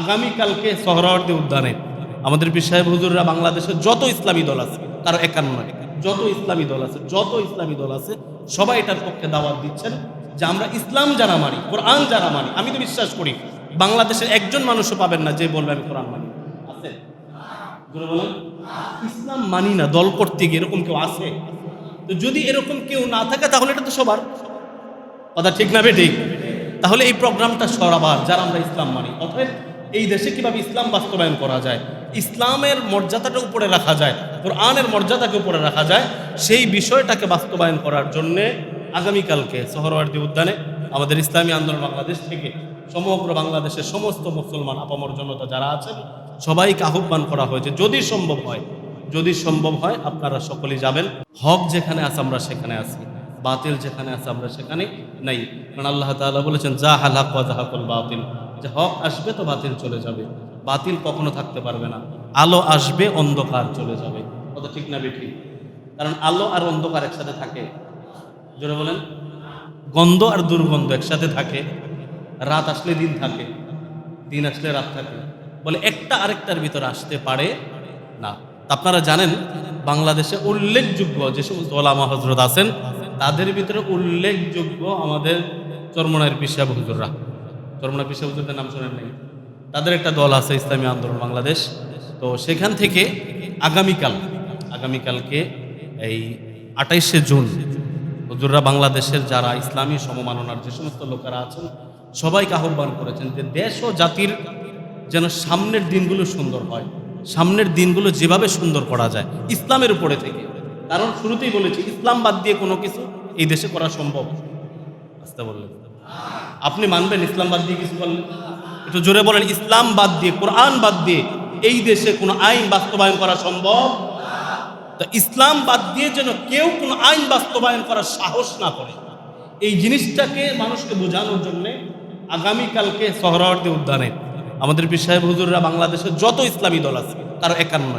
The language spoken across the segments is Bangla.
আগামীকালকে সোহরাওয়ার্দী উদ্যানে আমাদের সাহেব হুজুররা বাংলাদেশের যত ইসলামী দল আছে, তার একান্ন যত ইসলামী দল আছে, যত ইসলামী দল আছে, সবাই এটার পক্ষে দাওয়াত দিচ্ছেন যে আমরা ইসলাম যারা মানি, কোরআন যারা মানি, আমি তো বিশ্বাস করি, বাংলাদেশের একজন মানুষও পাবেন না যে বলবে, আমি কোরআন মানি। আছে? ইসলাম মানি না, দল করতে গিয়ে এরকম কেউ আছে? তো যদি এরকম কেউ না থাকে, তাহলে এটা তো সবার। কথা ঠিক না ঠিক? তাহলে এই প্রোগ্রামটা সরাবার, যারা আমরা ইসলাম মানি। অতএব এই দেশে কীভাবে ইসলাম বাস্তবায়ন করা যায়, ইসলামের মর্যাদাটা উপরে রাখা যায়, কোরআনের মর্যাদাকে উপরে রাখা যায়, সেই বিষয়টাকে বাস্তবায়ন করার জন্যে আগামীকালকে সোহরওয়ার্দী উদ্যানে আমাদের ইসলামী আন্দোলন বাংলাদেশ থেকে সমগ্র বাংলাদেশের সমস্ত মুসলমান আপামর জনতা যারা আছেন, সবাইকে আহ্বান করা হয়েছে, যদি সম্ভব হয়, যদি সম্ভব হয়, আপনারা সকলেই যাবেন। হক যেখানে আছে আমরা সেখানে আছি, বাতিল যেখানে আছে আমরা সেখানে নাই। কারণ আল্লাহ তাআলা বলেছেন, যা হালাক ওয়া জাহাকুল বাতিল। যে হক আসবে তো বাতিল চলে যাবে। বাতিল কখনো থাকতে পারবে না। আলো আসবে, অন্ধকার চলে যাবে। কথা ঠিক না বেঠিক? কারণ আলো আর অন্ধকার একসাথে থাকে। জোরে বলেন। গন্ধ আর দুর্গন্ধ একসাথে থাকে। রাত আসলে দিন থাকে। দিন আসলে রাত থাকে। বলে একটা আরেকটার ভিতরে আসতে পারে না। আপনারা জানেন, বাংলাদেশে উল্লেখযোগ্য যে সমস্ত ওলামা হজরত আছেন, তাদের ভিতরে উল্লেখযোগ্য আমাদের চরমনায়ের পিসাব হুজুররা। চরমনায় পিসাব হুজুরদের নাম শোনেন নাই। তাদের একটা দল আছে ইসলামী আন্দোলন বাংলাদেশ। তো সেখান থেকে আগামীকাল, আগামীকালকে এই আঠাইশে জুন হুজুররা বাংলাদেশের যারা ইসলামী সমমাননার যে সমস্ত লোকেরা আছেন, সবাইকে আহ্বান করেছেন যে দেশ ও জাতির যেন সামনের দিনগুলো সুন্দর হয়। সামনের দিনগুলো যেভাবে সুন্দর করা যায়, ইসলামের উপরে থেকে। কারণ শুরুতেই বলেছি, ইসলাম বাদ দিয়ে কোনো কিছু এই দেশে করা সম্ভব। আসতে বললেন। আপনি মানবেন, ইসলাম বাদ দিয়ে কিছু করলেন একটু জোরে বলেন, ইসলাম বাদ দিয়ে, কোরআন বাদ দিয়ে এই দেশে কোনো আইন বাস্তবায়ন করা সম্ভব? তা ইসলাম বাদ দিয়ে যেন কেউ কোনো আইন বাস্তবায়ন করার সাহস না করে। এই জিনিসটাকে মানুষকে বোঝানোর জন্যে আগামীকালকে সোহরাওয়ার্দী উদ্যানে আমাদের সাহেব হুজুররা বাংলাদেশের যত ইসলামী দল আছে তার একান্ন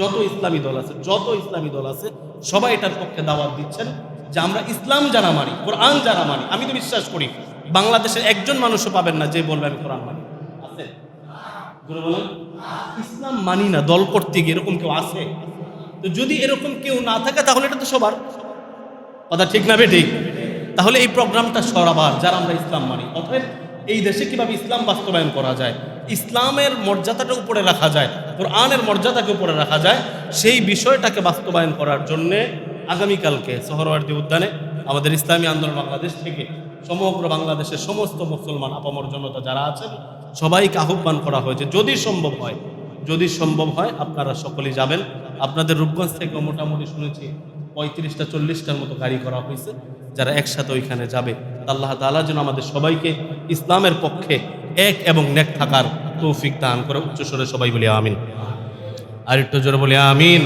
যত ইসলামী দল আছে, যত ইসলামী দল আছে, সবাই এটার পক্ষে দাওয়াত দিচ্ছেন যে আমরা ইসলাম যারা মানি, কোরআন যারা মানি, আমি তো বিশ্বাস করি। বাংলাদেশের একজন মানুষও পাবেন না যে বলবে আমি কোরআন মানি। আছে? ইসলাম মানি না, দল করতে গিয়ে এরকম কেউ আছে? তো যদি এরকম কেউ না থাকে, তাহলে এটা তো সবার। কথা ঠিক না ঠিক তাহলে এই প্রোগ্রামটা সরাবার, যারা আমরা ইসলাম মানি। অতএব এই দেশে কীভাবে ইসলাম বাস্তবায়ন করা যায়? ইসলামের মর্যাদাটা উপরে রাখা যায়, কোরআনের মর্যাদাকে উপরে রাখা যায়, সেই বিষয়টাকে বাস্তবায়ন করার জন্যে আগামীকালকে সোহরওয়ার্দী উদ্যানে আমাদের ইসলামী আন্দোলন বাংলাদেশ থেকে সমগ্র বাংলাদেশের সমস্ত মুসলমান আপামর জনতা যারা আছেন, সবাইকে আহ্বান করা হয়েছে যদি সম্ভব হয়, যদি সম্ভব হয়, আপনারা সকলেই যাবেন। আপনাদের রূপগঞ্জ থেকে মোটামুটি শুনেছি পঁয়ত্রিশটা, চল্লিশটার মতো গাড়ি করা হয়েছে। যারা একসাথে ওইখানে যাবে আল্লাহ তাআলা যেন আমাদের সবাইকে ইসলামের পক্ষে এক এবং নেক থাকার তৌফিক দান করে। উচ্চস্বরে সবাই বলি আমিন। আর একটু জোরে বলি আমিন।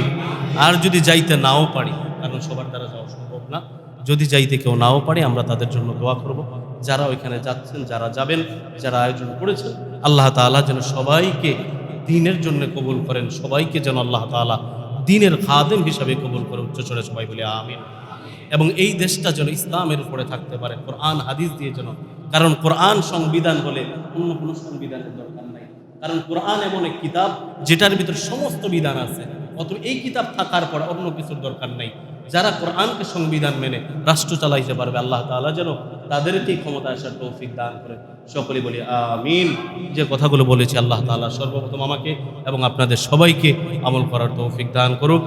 আর যদি যাইতে নাও পারি, কারণ সবার দ্বারা যাওয়া সম্ভব না। যদি যাইতে কেউ নাও পারে, আমরা তাদের জন্য দোয়া করব। যারা ওইখানে যাচ্ছেন, যারা যাবেন, যারা আয়োজন করেছেন, আল্লাহ তাআলা যেন সবাইকে দিনের জন্য কবুল করেন, সবাইকে যেন আল্লাহ তাআলা দিনের খাদেম হিসাবে কবুল করে উচ্চস্বরে সবাই বলে আমিন। এবং এই দেশটা যেন ইসলামের উপরে থাকতে পারে, কোরআন, হাদিস দিয়ে যেন। কারণ কোরআন সংবিধান বলে অন্য কোনো সংবিধানের দরকার নাই। কারণ কোরআন এমন এক কিতাব যেটার ভিতরে সমস্ত বিধান আছে। অত এই কিতাব থাকার পর অন্য কিছুর দরকার নেই। যারা কোরআনকে সংবিধান মেনে রাষ্ট্র চালাইতে পারবে, আল্লাহ তালা যেন তাদেরকেই ক্ষমতা আসার তৌফিক দান করে। সকলে বলি, আমিন। যে কথাগুলো বলেছি, আল্লাহ তালা সর্বপ্রথম আমাকে এবং আপনাদের সবাইকে আমল করার তৌফিক দান করুক।